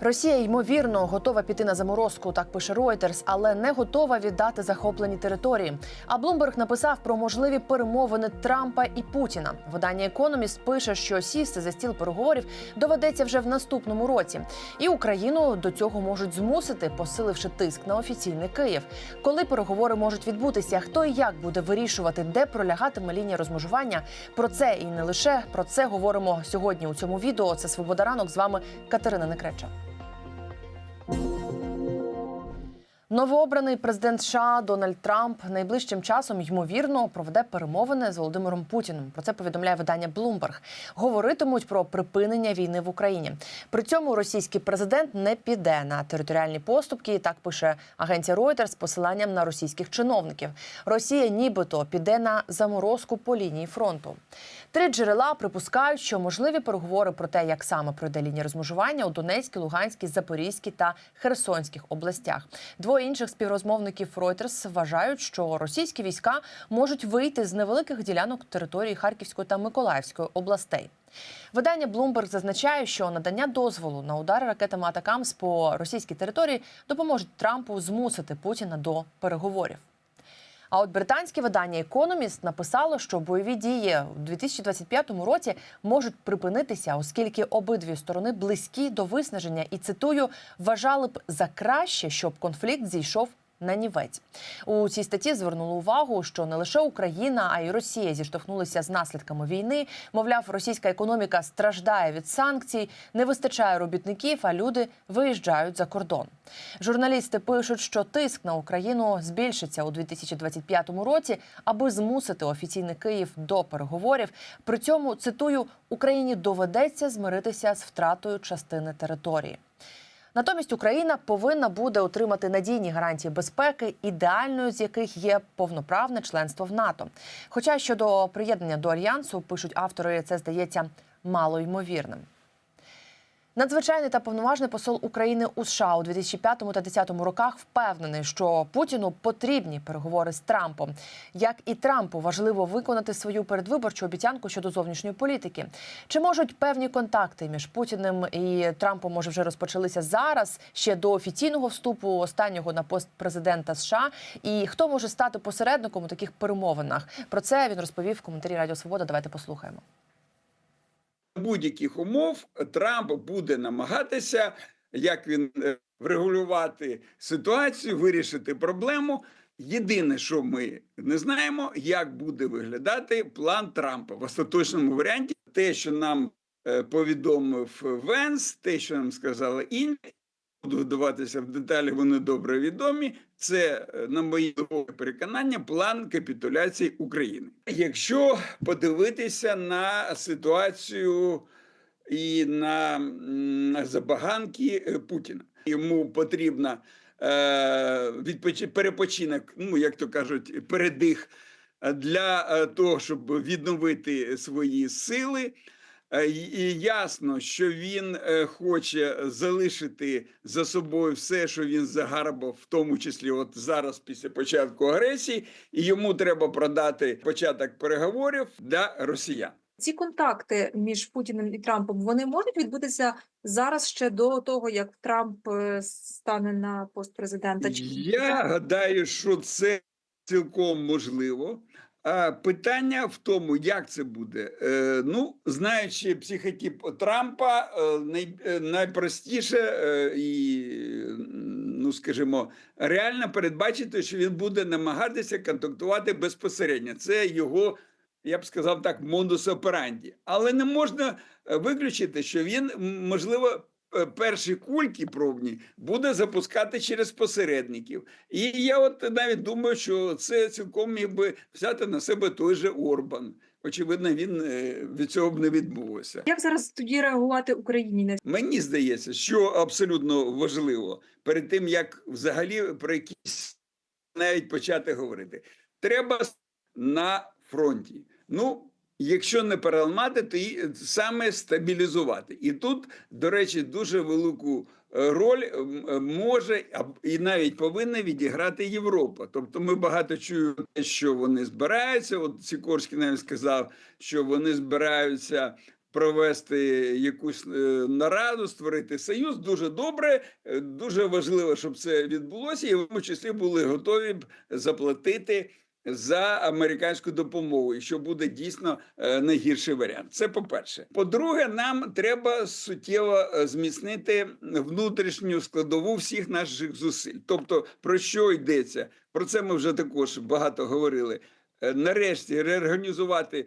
Росія ймовірно готова піти на заморозку, так пише Reuters, але не готова віддати захоплені території. А Блумберг написав про можливі перемовини Трампа і Путіна. Видання Економіст пише, що сісти за стіл переговорів доведеться вже в наступному році, і Україну до цього можуть змусити, посиливши тиск на офіційний Київ. Коли переговори можуть відбутися, хто і як буде вирішувати, де пролягатиме лінія розмежування. Про це і не лише про це говоримо сьогодні у цьому відео. Це Свобода ранок. З вами Катерина Некреча. Thank you. Новообраний президент США Дональд Трамп найближчим часом ймовірно проведе перемовини з Володимиром Путіним. Про це повідомляє видання Bloomberg. Говоритимуть про припинення війни в Україні. При цьому російський президент не піде на територіальні поступки. Так пише агенція Reuters з посиланням на російських чиновників. Росія нібито піде на заморозку по лінії фронту. Три джерела припускають, що можливі переговори про те, як саме пройде лінія розмежування у Донецькій, Луганській, Запорізькій та Херсонських областях. Двоє інших співрозмовників Reuters вважають, що російські війська можуть вийти з невеликих ділянок території Харківської та Миколаївської областей. Видання Bloomberg зазначає, що надання дозволу на удари ракетами Атакамс по російській території допоможуть Трампу змусити Путіна до переговорів. А от британське видання Економіст написало, що бойові дії у 2025 році можуть припинитися, оскільки обидві сторони близькі до виснаження і цитую вважали б за краще, щоб конфлікт зійшов. На нівець у цій статті звернули увагу, що не лише Україна, а й Росія зіштовхнулися з наслідками війни. Мовляв, російська економіка страждає від санкцій, не вистачає робітників, а люди виїжджають за кордон. Журналісти пишуть, що тиск на Україну збільшиться у 2025 році, аби змусити офіційний Київ до переговорів. При цьому цитую Україні доведеться змиритися з втратою частини території. Натомість Україна повинна буде отримати надійні гарантії безпеки, ідеальною з яких є повноправне членство в НАТО. Хоча щодо приєднання до альянсу пишуть автори, це здається мало ймовірним. Надзвичайний та повноважний посол України у США у 2005 та 2010 роках впевнений, що Путіну потрібні переговори з Трампом. Як і Трампу важливо виконати свою передвиборчу обіцянку щодо зовнішньої політики. Чи можуть певні контакти між Путіним і Трампом може вже розпочалися зараз ще до офіційного вступу останнього на пост президента США? І хто може стати посередником у таких перемовинах? Про це він розповів в коментарі Радіо Свобода. Давайте послухаємо. Будь-яких умов Трамп буде намагатися, як він е, врегулювати ситуацію, вирішити проблему. Єдине, що ми не знаємо, як буде виглядати план Трампа в остаточному варіанті. Те, що нам е, повідомив Венс, те, що нам сказали інші, буду вдаватися в деталі, вони добре відомі. Це, е, на моє переконання, план капітуляції України. Якщо подивитися на ситуацію і на, на забаганки е, Путіна, йому потрібна е, відпочи- перепочинок, ну як то кажуть, передих е, для того, щоб відновити свої сили. Е, І ясно, що він е, хоче залишити за собою все, що він загарбав, в тому числі, от зараз, після початку агресії, і йому треба продати початок переговорів для росіян. Ці контакти між Путіним і Трампом вони можуть відбутися зараз ще до того, як Трамп е, стане на пост президента? Я гадаю, що це цілком можливо. Питання в тому, як це буде. Е, ну, знаючи психотип Трампа, е, е, найпростіше і, ну скажімо, реально передбачити, що він буде намагатися контактувати безпосередньо. Це його, я б сказав так, модус операнді. Але не можна виключити, що він, можливо, перші кульки пробні буде запускати через посередників. І я от навіть думаю, що це цілком міг би взяти на себе той же Орбан. Очевидно, він е, від цього б не відбувся. як зараз тоді реагувати Україні Мені здається, що абсолютно важливо перед тим, як взагалі про якісь навіть почати говорити, треба на фронті. Ну, якщо не переламати, то і саме стабілізувати. І тут, до речі, дуже велику е, роль е, може і навіть повинна відіграти Європа. Тобто, ми багато чуємо, що вони збираються. От Сікорський навіть сказав, що вони збираються провести якусь е, нараду, створити союз. Дуже добре, е, дуже важливо, щоб це відбулося, і в тому числі були готові б заплатити за американську допомогу, і що буде дійсно е, найгірший варіант. Це по-перше. По-друге, нам треба суттєво е, зміцнити внутрішню складову всіх наших зусиль. Тобто, про що йдеться? Про це ми вже також багато говорили. Е, Нарешті реорганізувати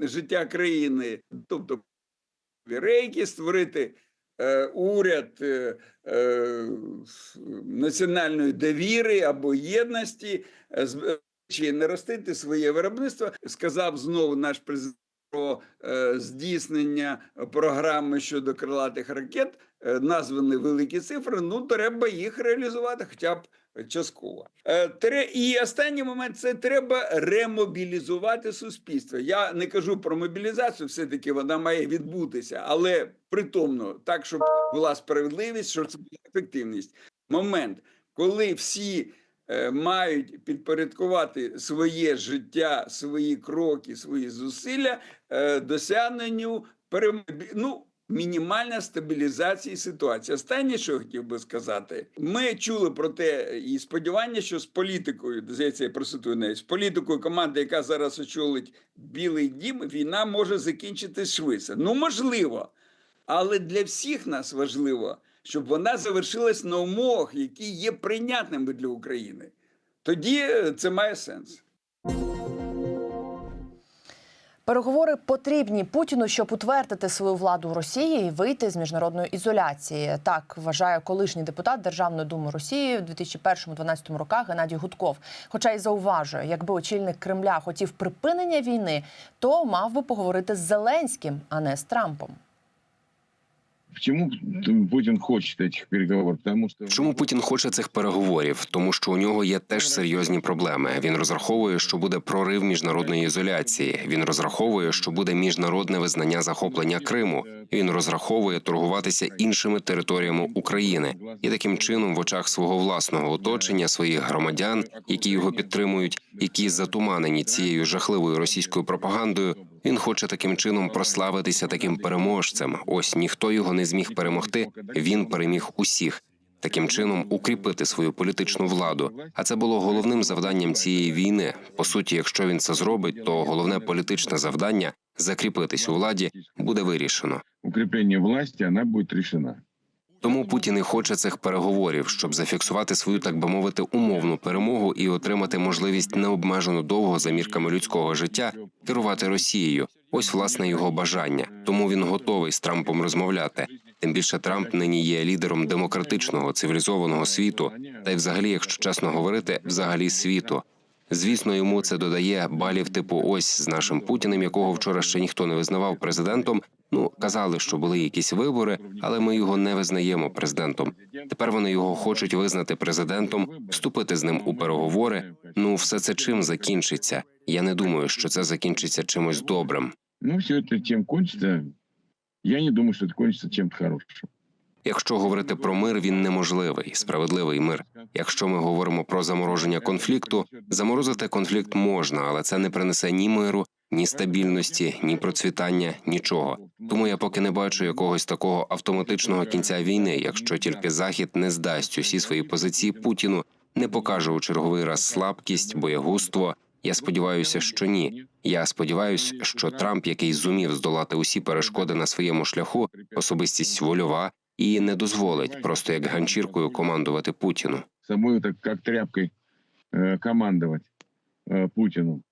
життя країни, тобто рейки, створити уряд національної довіри або єдності, чи не ростити своє виробництво. Сказав знову наш президент про е, здійснення програми щодо крилатих ракет. Е, названі великі цифри. Ну, треба їх реалізувати, хоча б частково. Е, тре- І останній момент це треба ремобілізувати суспільство. Я не кажу про мобілізацію, все-таки вона має відбутися, але притомно, так, щоб була справедливість, щоб це була ефективність. Момент, коли всі мають підпорядкувати своє життя, свої кроки, свої зусилля е, досягненню ну, мінімальна стабілізації ситуації. Останнє, що хотів би сказати, ми чули про те і сподівання, що з політикою, здається, я процитую навіть, з політикою команди, яка зараз очолить Білий Дім, війна може закінчитись швидше. Ну, можливо, але для всіх нас важливо, щоб вона завершилась на умовах, які є прийнятними для України. Тоді е, це має сенс. Переговори потрібні Путіну, щоб утвердити свою владу в Росії і вийти з міжнародної ізоляції. Так вважає колишній депутат Державної думи Росії в 2001-2012 роках Геннадій Гудков. Хоча й зауважує, якби очільник Кремля хотів припинення війни, то мав би поговорити з Зеленським, а не з Трампом. Почему Путин хочет этих переговоров? Потому что Чому Путін хоче цих переговорів? Тому що у нього є теж серйозні проблеми. Він розраховує, що буде прорив міжнародної ізоляції. Він розраховує, що буде міжнародне визнання захоплення Криму. Він розраховує торгуватися іншими територіями України і таким чином, в очах свого власного оточення, своїх громадян, які його підтримують, які затуманені цією жахливою російською пропагандою. Він хоче таким чином прославитися таким переможцем. Ось ніхто його не зміг перемогти. Він переміг усіх. Таким чином укріпити свою політичну владу. А це було головним завданням цієї війни. По суті, якщо він це зробить, то головне політичне завдання закріпитись у владі буде вирішено. Укріплення власті вона буде решена. Тому Путін і хоче цих переговорів, щоб зафіксувати свою, так би мовити, умовну перемогу і отримати можливість необмежено довго за мірками людського життя керувати Росією. Ось власне його бажання. Тому він готовий з Трампом розмовляти. Тим більше Трамп нині є лідером демократичного цивілізованого світу, та й, взагалі, якщо чесно говорити, взагалі світу. Звісно, йому це додає балів типу ось з нашим Путіним, якого вчора ще ніхто не визнавав президентом. Ну казали, що були якісь вибори, але ми його не визнаємо президентом. Тепер вони його хочуть визнати президентом, вступити з ним у переговори. Ну, все це чим закінчиться? Я не думаю, що це закінчиться чимось добрим. Ну, все это чем кончится, я не думаю, что это кончится чем-то хорошим. Якщо говорити про мир, він неможливий, справедливий мир. Якщо ми говоримо про замороження конфлікту, заморозити конфлікт можна, але це не принесе ні миру, ні стабільності, ні процвітання, нічого. Тому я поки не бачу якогось такого автоматичного кінця війни, якщо тільки захід не здасть усі свої позиції Путіну, не покаже у черговий раз слабкість, боягузтво. Я сподіваюся, що ні. Я сподіваюся, що Трамп, який зумів здолати усі перешкоди на своєму шляху, особистість вольова і не дозволить просто як ганчіркою командувати Путіну. Собой так как тряпкой э, командовать э, Путину.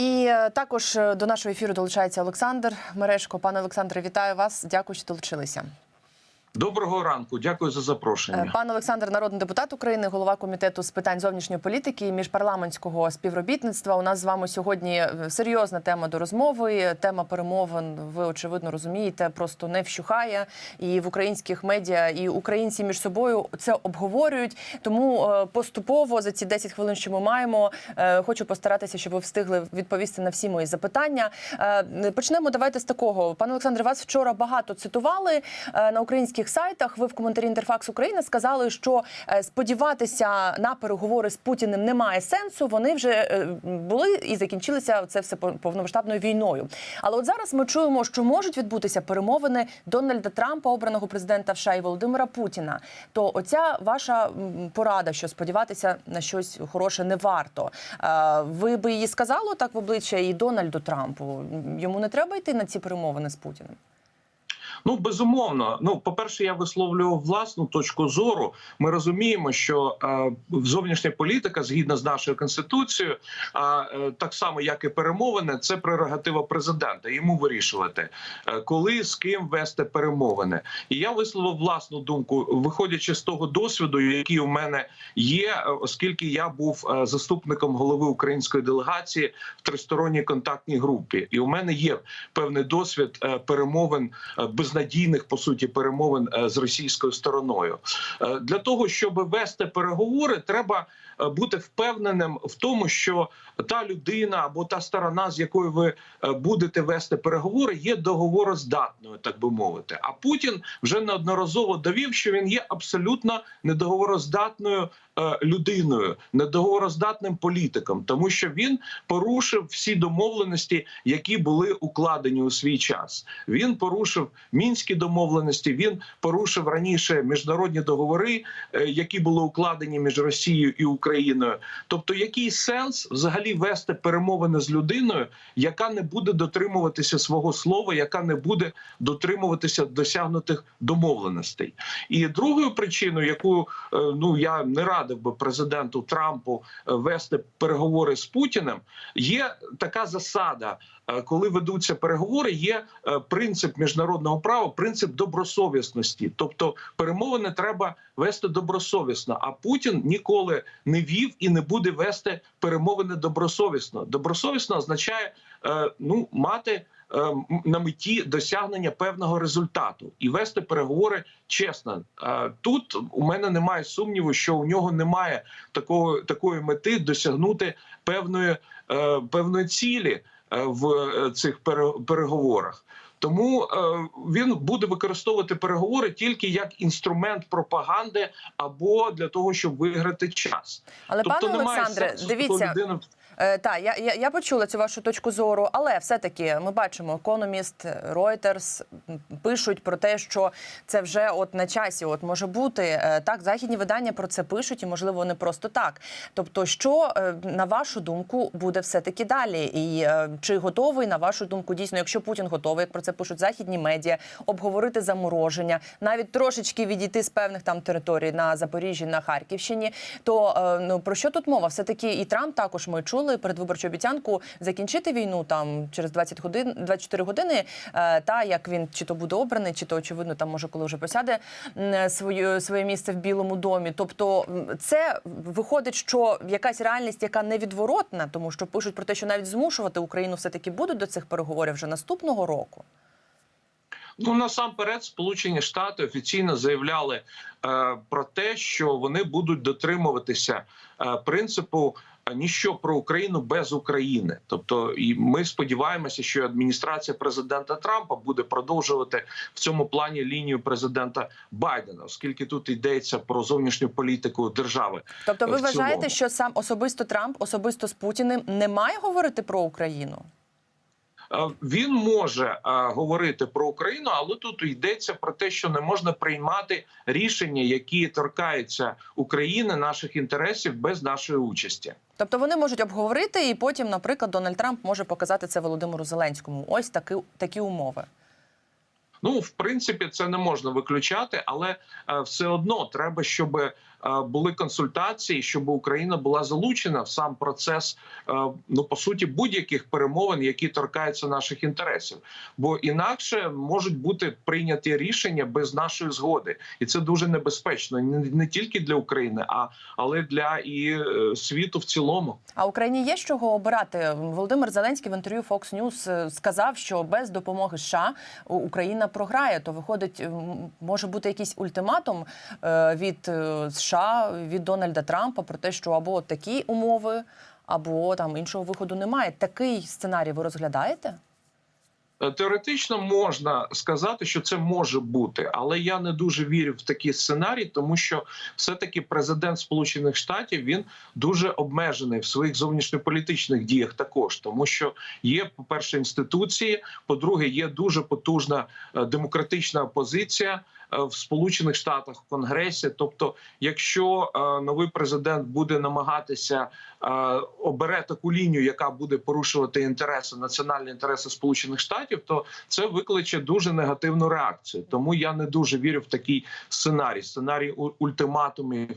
І е, також е, до нашого ефіру долучається Олександр Мерешко. Пане Олександре, вітаю вас. Дякую, що долучилися. Доброго ранку, дякую за Е, запрошення. Пан Олександр, народний депутат України, голова комітету з питань зовнішньої політики і міжпарламентського співробітництва. У нас з вами сьогодні е, серйозна тема до розмови. Тема перемовин, ви очевидно розумієте, просто не вщухає. І в українських медіа, і українці між собою це обговорюють. Тому е, поступово за ці 10 хвилин, що ми маємо, е, хочу постаратися, щоб ви встигли відповісти на всі мої запитання. Е, Почнемо. Давайте з такого. Пане Олександре, вас вчора багато цитували е, на українських українських сайтах. Ви в коментарі Інтерфакс України сказали, що е, сподіватися на переговори з Путіним немає сенсу. Вони вже е, були і закінчилися це все пов- повномасштабною війною. Але от зараз ми чуємо, що можуть відбутися перемовини Дональда Трампа, обраного президента США і Володимира Путіна. То оця ваша порада, що сподіватися на щось хороше не варто. Е, Ви би її сказали так в обличчя і Дональду Трампу. Йому не треба йти на ці перемовини з Путіним. Ну безумовно. Ну, по-перше, я висловлюю власну точку зору. Ми розуміємо, що е, зовнішня політика, згідно з нашою конституцією, а е, так само як і перемовини, це прерогатива президента. Йому вирішувати, е, коли з ким вести перемовини. І я висловив власну думку, виходячи з того досвіду, який у мене є, е, оскільки я був е, заступником голови української делегації в тристоронній контактній групі, і у мене є певний досвід е, перемовин е, безнадійних по суті перемовин е, з російською стороною. Е, Для того щоб вести переговори, треба бути впевненим в тому, що та людина або та сторона, з якою ви е, будете вести переговори, є договороздатною, так би мовити. А Путін вже неодноразово довів, що він є абсолютно недоговороздатною е, людиною, недоговороздатним політиком, тому що він порушив всі домовленості, які були укладені у свій час. Він порушив мінські домовленості. Він порушив раніше міжнародні договори, е, які були укладені між Росією і Україною. Тобто, який сенс взагалі вести перемовини з людиною, яка не буде дотримуватися свого слова, яка не буде дотримуватися досягнутих домовленостей? І другою причиною, яку е, ну я не радив би президенту Трампу е, вести переговори з Путіним, є така засада. Е, Коли ведуться переговори, є е, принцип міжнародного права, принцип добросовісності. Тобто перемовини треба вести добросовісно. А Путін ніколи не вів і не буде вести перемовини добросовісно. Добросовісно означає е, ну мати на меті досягнення певного результату і вести переговори чесно. Тут у мене немає сумніву, що у нього немає такого такої мети досягнути певної певної цілі в е, цих пере- переговорах. Тому е, він буде використовувати переговори тільки як інструмент пропаганди або для того, щоб виграти час. Але тобто пане Олександре, сенсу дивіться, людину Е, так, я, я, я почула цю вашу точку зору, але все-таки ми бачимо, Economist, Reuters пишуть про те, що це вже от на часі, от може бути Е, так. Західні видання про це пишуть, і можливо не просто так. Тобто, що е, на вашу думку буде все-таки далі? І е, чи готовий на вашу думку дійсно, якщо Путін готовий, як про це пишуть західні медіа, обговорити замороження, навіть трошечки відійти з певних там територій на Запоріжжі, на Харківщині, то е, ну про що тут мова? Все таки і Трамп також ми чули передвиборчу обіцянку закінчити війну там через 20 годин, 24 години. е, Та як він чи то буде обраний, чи то очевидно там може коли вже посяде м, свою своє місце в Білому домі. Тобто це виходить, що якась реальність, яка невідворотна, тому що пишуть про те, що навіть змушувати Україну все таки будуть до цих переговорів вже наступного року. Ну насамперед, Сполучені Штати офіційно заявляли е, про те, що вони будуть дотримуватися е, принципу ніщо про Україну без України. Тобто, і ми сподіваємося, що адміністрація президента Трампа буде продовжувати в цьому плані лінію президента Байдена, оскільки тут йдеться про зовнішню політику держави. Тобто, ви вважаєте, що сам особисто Трамп, особисто з Путіним, не має говорити про Україну? Е, Він може е, говорити про Україну, але тут йдеться про те, що не можна приймати рішення, які торкаються України, наших інтересів без нашої участі. Тобто вони можуть обговорити, і потім, наприклад, Дональд Трамп може показати це Володимиру Зеленському. Ось такі, такі умови. Ну, в принципі, це не можна виключати, але е, все одно треба, щоб були консультації, щоб Україна була залучена в сам процес, е, ну по суті, будь-яких перемовин, які торкаються наших інтересів. Бо інакше можуть бути прийняті рішення без нашої згоди, і це дуже небезпечно не, тільки для України, а але для і е, світу в цілому. А Україні є чого обирати. Володимир Зеленський в інтерв'ю Fox News е, сказав, що без допомоги США Україна програє. То виходить, може бути якийсь ультиматум е, від е, США, від Дональда Трампа про те, що або такі умови, або там іншого виходу немає. Такий сценарій ви розглядаєте? Е, Теоретично можна сказати, що це може бути, але я не дуже вірю в такі сценарії, тому що все-таки президент Сполучених Штатів він дуже обмежений в своїх зовнішньополітичних діях, також тому, що є, по перше, інституції, по-друге, є дуже потужна е, демократична опозиція. Е, В Сполучених Штатах в Конгресі, тобто, якщо е, новий президент буде намагатися е, обере таку лінію, яка буде порушувати інтереси національні інтереси Сполучених Штатів, то це викличе дуже негативну реакцію. Тому я не дуже вірю в такий сценарій, сценарій ультиматумів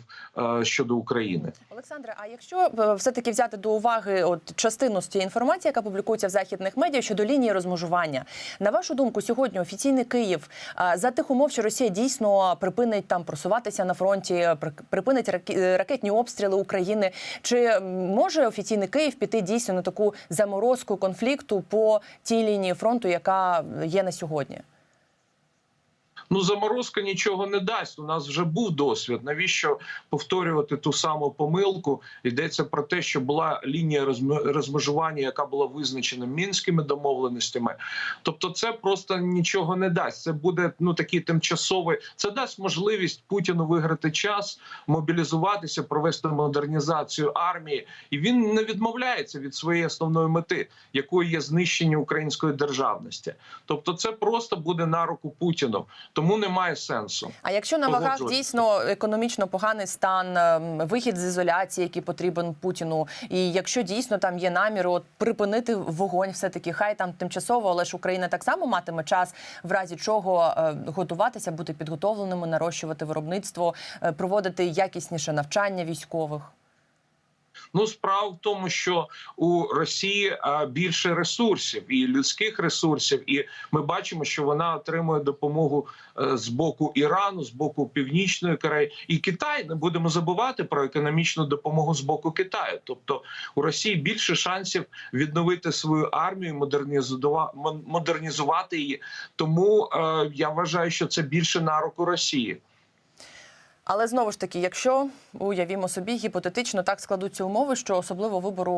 щодо України. Олександре, а якщо е, все-таки взяти до уваги от частину з цієї інформації, яка публікується в західних медіа щодо лінії розмежування, на вашу думку, сьогодні офіційний Київ за тих умов, що Росія дійсно припинить там просуватися на фронті, при- припинить ракетні обстріли України, чи може офіційний Київ піти дійсно на таку заморозку конфлікту по тій лінії фронту, яка є на сьогодні? Ну, заморозка нічого не дасть. У нас вже був досвід. Навіщо повторювати ту саму помилку? Йдеться про те, що була лінія розме- розмежування, яка була визначена мінськими домовленостями. Тобто, це просто нічого не дасть. Це буде ну такий тимчасовий. Це дасть можливість Путіну виграти час, мобілізуватися, провести модернізацію армії, і він не відмовляється від своєї основної мети, якою є знищення української державності. Тобто, це просто буде на руку Путіну. Тому немає сенсу. А якщо на вагах дійсно економічно поганий стан, ем, вихід з ізоляції, який потрібен Путіну, і якщо дійсно там є намір от припинити вогонь, все таки хай там тимчасово, але ж Україна так само матиме час, в разі чого е, готуватися, бути підготовленими, нарощувати виробництво, е, проводити якісніше навчання військових. Ну, справа в тому, що у Росії більше ресурсів і людських ресурсів, і ми бачимо, що вона отримує допомогу е, з боку Ірану, з боку Північної Кореї і Китай. Не будемо забувати про економічну допомогу з боку Китаю. Тобто у Росії більше шансів відновити свою армію, модернізувати її. Тому е, я вважаю, що це більше на руку Росії. Але знову ж таки, якщо уявімо собі, гіпотетично так складуться умови, що особливо вибору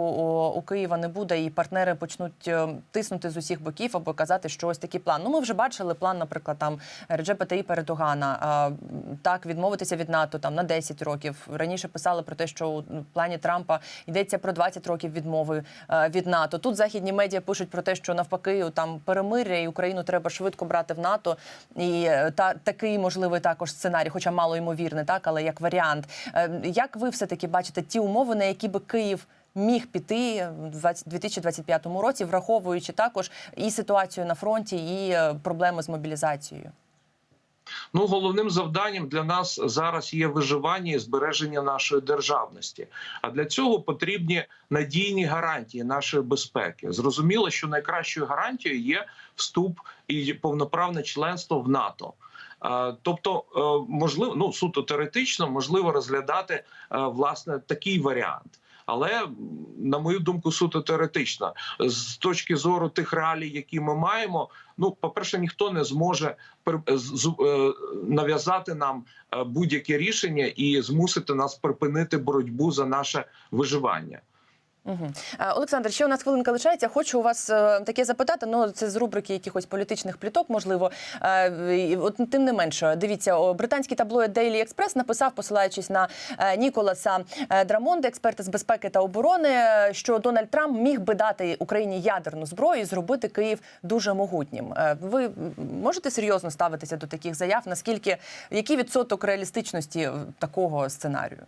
у, Києва не буде, і партнери почнуть е, тиснути з усіх боків або казати, що ось такий план. Ну, ми вже бачили план, наприклад, там Реджепа Таїпа Ердогана, так відмовитися від НАТО там на 10 років. Раніше писали про те, що у плані Трампа йдеться про 20 років відмови е, від НАТО. Тут західні медіа пишуть про те, що навпаки там перемир'я і Україну треба швидко брати в НАТО. І е, та такий можливий також сценарій, хоча мало ймовірний, так але як варіант. Е, Як ви все таки бачите ті умови, на які би Київ? Міг піти в 20 2025 році, враховуючи також і ситуацію на фронті, і е, проблеми з мобілізацією. Ну, головним завданням для нас зараз є виживання і збереження нашої державності. А для цього потрібні надійні гарантії нашої безпеки. Зрозуміло, що найкращою гарантією є вступ і повноправне членство в НАТО. Тобто, е, можливо, ну суто теоретично можливо розглядати е, власне такий варіант. Але на мою думку, суто теоретично, з точки зору тих реалій, які ми маємо, ну по перше, ніхто не зможе е, нав'язати нам будь-яке рішення і змусити нас припинити боротьбу за наше виживання. Угу. Олександр, ще у нас хвилинка лишається. Хочу у вас е, таке запитати. Ну це з рубрики якихось політичних пліток, можливо. От тим не менше, дивіться, британський таблоїд Daily Express написав, посилаючись на е, Ніколаса е, Драмонда, експерта з безпеки та оборони, що Дональд Трамп міг би дати Україні ядерну зброю і зробити Київ дуже могутнім. Ви можете серйозно ставитися до таких заяв? Наскільки який відсоток реалістичності такого сценарію?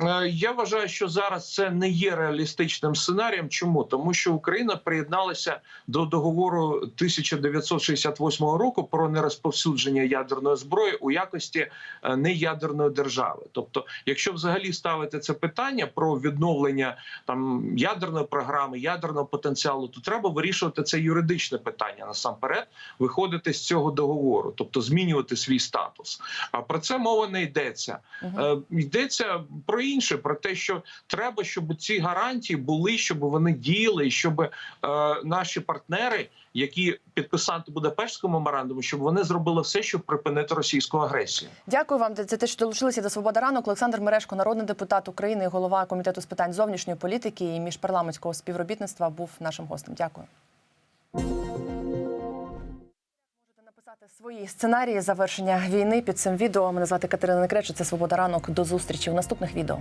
Е, Я вважаю, що зараз це не є реалістичним сценарієм. Чому тому, що Україна приєдналася до договору 1968 року про нерозповсюдження ядерної зброї у якості е, неядерної держави. Тобто, якщо взагалі ставити це питання про відновлення там ядерної програми, ядерного потенціалу, то треба вирішувати це юридичне питання насамперед, виходити з цього договору, тобто змінювати свій статус. А про це мова не йдеться. Е, Йдеться про інше, про те, що треба, щоб ці гарантії були, щоб вони діяли, і щоб е, наші партнери, які підписанти Будапештського меморандуму, щоб вони зробили все, щоб припинити російську агресію. Дякую вам за те, що долучилися до свобода ранок. Олександр Мерешко, народний депутат України, голова комітету з питань зовнішньої політики і міжпарламентського співробітництва, був нашим гостем. Дякую. Свої сценарії завершення війни під цим відео. Мене звати Катерина Некречу. Це Свобода ранок. До зустрічі в наступних відео.